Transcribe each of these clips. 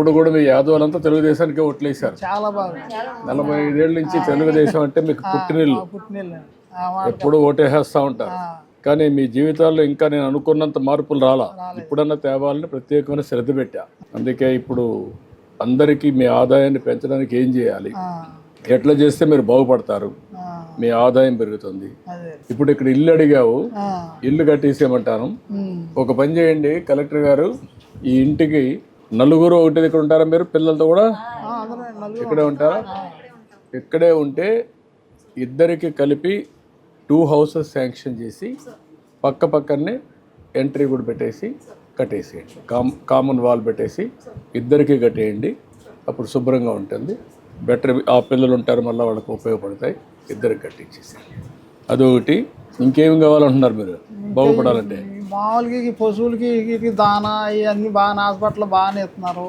ఇప్పుడు కూడా మీ యాదవులంతా తెలుగుదేశానికి ఓట్లేశారు. చాలా బాగా. నలభై ఐదేళ్ళ నుంచి తెలుగుదేశం అంటే మీకు పుట్టినిల్లు. ఎప్పుడు ఓటేసేస్తా ఉంటారు. కానీ మీ జీవితాల్లో ఇంకా నేను అనుకున్నంత మార్పులు రాలా. ఇప్పుడన్నా తేవాలని ప్రత్యేకమైన శ్రద్ధ పెట్టా. అందుకే ఇప్పుడు అందరికీ మీ ఆదాయాన్ని పెంచడానికి ఏం చేయాలి? ఎట్లా చేస్తే మీరు బాగుపడతారు? మీ ఆదాయం పెరుగుతుంది. ఇప్పుడు ఇక్కడ ఇల్లు అడిగావు. ఇల్లు కట్టేసేయమంటాను. ఒక పని చేయండి కలెక్టర్ గారు ఈ ఇంటికి నలుగురు ఒకటి ఇక్కడ ఉంటారా మీరు? పిల్లలతో కూడా? ఆ, అందరూ నలుగురు ఇక్కడే ఉంటారా? ఇక్కడే ఉంటే ఇద్దరికి కలిపి టూ హౌసెస్ శాంక్షన్ చేసి పక్క పక్కనే ఎంట్రీ కూడా పెట్టేసి కట్టేసేయండి. కామ్ కామన్ వాల్ పెట్టేసి ఇద్దరికి కట్టేయండి. అప్పుడు శుభ్రంగా ఉంటుంది. బెటర్ ఆ పిల్లలు ఉంటారు మళ్ళీ వాళ్ళకి ఉపయోగపడతాయి. ఇద్దరికి కట్టించేసేయండి. అదొకటి. ఇంకేం కావాలంటున్నారు మీరు? బాగుపడాలంటే? మామూలుగా ఈ పశువులకి వీటికి దానా ఇవన్నీ బాగా హాస్పిటల్ బాగానే ఇస్తున్నారు.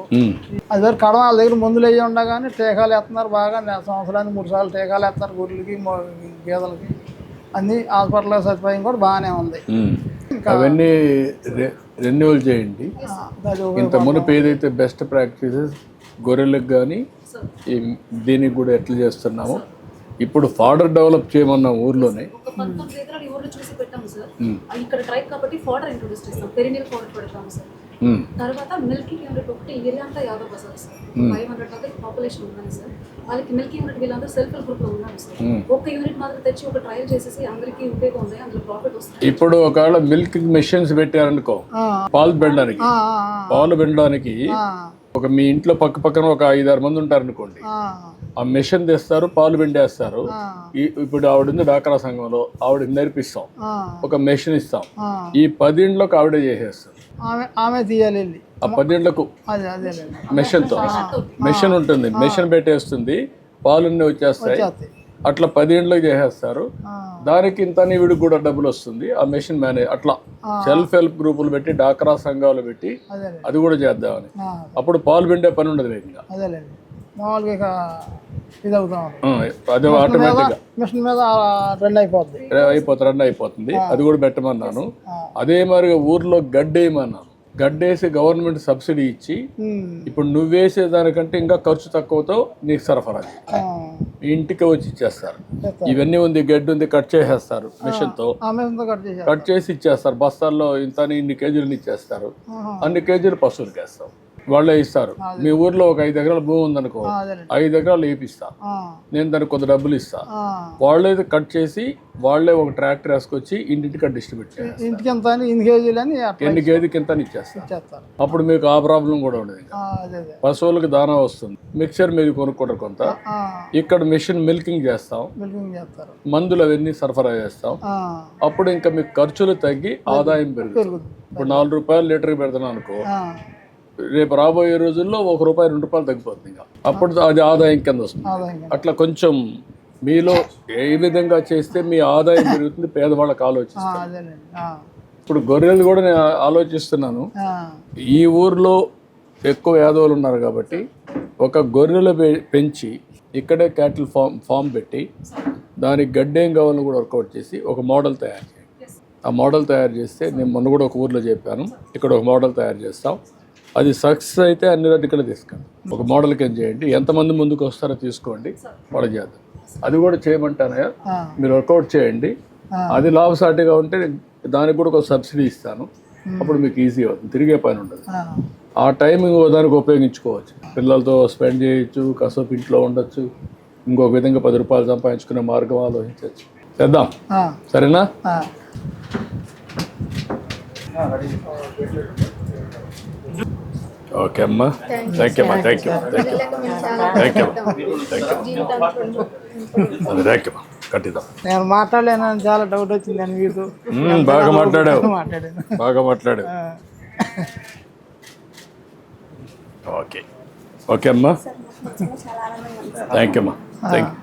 అది వరకు కడమ వాళ్ళ దగ్గర మందులు అయ్యి ఉండగానే టీకాలు వేస్తున్నారు బాగా. సంవత్సరానికి మూడు సార్లు టీకాలు వేస్తున్నారు గొర్రెలకి గేదెలకి. అన్ని హాస్పిటల్ సదుపాయం కూడా బాగానే ఉంది. అవన్నీ రెన్యువల్ చేయండి. ఇంత మునుపు ఏదైతే బెస్ట్ ప్రాక్టీసెస్ గొర్రెలకు కానీ దీనికి కూడా ఎట్లా చేస్తున్నామో. ఇప్పుడు ఫాడర్ డెవలప్ చేయమన్నాం ఊర్లోనే పంతొమ్మిది ఎకరాలు ఊర్లో చూసి పెట్టాము సార్. ఇక్కడ ట్రైబ్ కాబట్టి ఫోడర్ ఇంట్రొడ్యూస్ చేస్తాం. పెరినీర్ ఫోడర్ పెడతాము సార్. తర్వాత మిల్కింగ్ యూనిట్ ఒకటి ఏరియా అంతా Yadav Bazar sir. Five hundred దాకా పాపులేషన్ ఉన్నది సార్. వాళ్ళకి మిల్కింగ్ యూనిట్ వీళ్ళందరూ సెల్ఫ్ హెల్ప్ గ్రూప్లో ఉన్నాం సార్. ఒక్క యూనిట్ మాత్రం తెచ్చి ఒక ట్రయల్ చేసేసి అందరికీ ఉపయోగం ఉంది అందులో ప్రాఫిట్ వస్తుంది. ఇప్పుడు ఒకవేళ మిల్క్ మెషిన్స్ పెట్టారనుకో పాలు ఆ, పాలు పెనడానికి ఆ, ఒక మీ ఇంట్లో పక్క పక్కన ఒక ఐదారు మంది ఉంటారు అనుకోండి ఆ, ఆ మెషిన్ తెస్తారు పాలు పిండేస్తారు. ఆ, ఈ- ఇప్పుడు ఆవిడ ఉంది డాక్రా సంఘంలో ఆవిడకి నేర్పిస్తాం. ఆ, ఒక మెషిన్ ఇస్తాం. ఆ. ఈ పదింట్లోకి ఆవిడే చేసేస్తారు. ఆమె తీయాలి ఆ పదింట్లకు అదే అదేలేండి మెషిన్తో. మెషిన్ ఉంటుంది. మెషిన్ పెట్టేస్తుంది. పాలున్నీ వచ్చేస్తాయి. చేస్తాయి అట్లా పదిహేనులకు చేసేస్తారు. ఆ, దానికి ఇంత వీడికి కూడా డబ్బులు వస్తుంది. ఆ మెషిన్ మేనేజ్ అట్లా. సెల్ఫ్ హెల్ప్ గ్రూపులు పెట్టి డాక్రా సంఘాలు పెట్టి అది కూడా చేద్దామని. ఆ, అప్పుడు పాలు పిండే పని ఉండదు ఇంకా. అదేలేండి. మామూలుగా ఇక ఇది అవుతాం. అది మిషన్ మీద రన్ అయిపోద్ది. అయిపోతుంది రన్ అయిపోతుంది. అది కూడా పెట్టమన్నాను. అదే మాదిరిగా ఊర్లో గడ్డేయమన్నాను. గడ్డేసి గవర్నమెంట్ సబ్సిడీ ఇచ్చి ఇప్పుడు నువ్వేసే దానికంటే ఇంకా ఖర్చు తక్కువతో నీకు సరఫరా ఇంటికి వచ్చి ఇచ్చేస్తారు. చేస్తారు. ఇవన్నీ ఉంది గడ్డి ఉంది కట్ చేసేస్తారు మిషన్తో. కట్ చేసి ఇచ్చేస్తారు. బస్తాల్లో ఇంత ఇన్ని కేజీలు ఇచ్చేస్తారు. అన్ని కేజీలు పశువులకి వేస్తాం వాళ్ళే ఇస్తారు. మీ ఊర్లో ఒక ఐదు ఎకరాల భూమి ఉందనుకో ఐదు ఎకరాలు వేపిస్తా నేను దానికి కొంత డబ్బులు ఇస్తా. వాళ్ళే కట్ చేసి వాళ్ళే ఒక ట్రాక్టర్ వేసుకొచ్చి ఇంటింటికి డిస్ట్రిబ్యూట్ చేస్తారు ఇంటికి ఎంత కేజీలు అని ఎన్ని కేజీకి ఎంత ఇచ్చేస్తారు. అప్పుడు మీకు ఆ ప్రాబ్లం కూడా ఉండదు పశువులకు దానా వస్తుంది. మిక్చర్ మీరు కొనుక్కుంటారు కొంత. ఇక్కడ మిషన్ మిల్కింగ్ చేస్తాం. మందులు అవన్నీ సరఫరా చేస్తాం. అప్పుడు ఇంకా మీకు ఖర్చులు తగ్గి ఆదాయం పెరుగుతుంది. ఇప్పుడు నాలుగు రూపాయలు లీటర్కి పెడుతున్నాను అనుకో రేపు రాబోయే రోజుల్లో ఒక రూపాయి రెండు రూపాయలు తగ్గిపోతుంది ఇంకా. అప్పుడు అది ఆదాయం కింద వస్తుంది. అట్లా కొంచెం మీలో ఏ విధంగా చేస్తే మీ ఆదాయం పెరుగుతుంది పేదవాళ్ళకి ఆ, ఆలోచిస్తారు. అదేలేండి ఆ, ఇప్పుడు గొర్రెలు కూడా నేను ఆలోచిస్తున్నాను. ఈ ఊర్లో ఎక్కువ యాదవులు ఉన్నారు కాబట్టి ఒక గొర్రెలు పె- పెంచి ఇక్కడే క్యాటిల్ ఫామ్ ఫామ్ పెట్టి దానికి గడ్డేం కావాలని కూడా వర్కౌట్ చేసి ఒక మోడల్ తయారు చేయండి. ఆ మోడల్ తయారు చేస్తే నేను మొన్న కూడా ఒక ఊర్లో చెప్పాను. ఇక్కడ ఒక మోడల్ తయారు చేస్తాం. అది సక్సెస్ అయితే అన్ని ఇక్కడ తీసుకెళ్ళి ఒక మోడల్ కింద చేయండి? ఎంతమంది ముందుకు వస్తారో తీసుకోండి. వాళ్ళు చేద్దాం అది కూడా చేయమంటానయ్యా? మీరు వర్కౌట్ చేయండి. అది లాభసాటిగా ఉంటే దానికి కూడా ఒక సబ్సిడీ ఇస్తాను. అప్పుడు మీకు ఈజీ అవుతుంది. తిరిగే పని ఉండదు. ఆ, టైమింగ్ దానికి ఉపయోగించుకోవచ్చు. పిల్లలతో స్పెండ్ చేయొచ్చు కాసేపు ఇంట్లో ఉండొచ్చు ఇంకొక విధంగా పది రూపాయలు సంపాదించుకునే మార్గం ఆలోచించవచ్చు. చేద్దాం. సరేనా? ఆ. ఓకే అమ్మా. థ్యాంక్ యూ అమ్మా. Thank you thank you thank you thank you అది థ్యాంక్ యూ కట్టిద్దాం. నేను మాట్లాడలేనని చాలా డౌట్ వచ్చింది మీకు. బాగా మాట్లాడావు. మాట్లాడాను. బాగా మాట్లాడు ఆ, ఓకే. ఓకే అమ్మా. థ్యాంక్ యూ అమ్మా. Thank you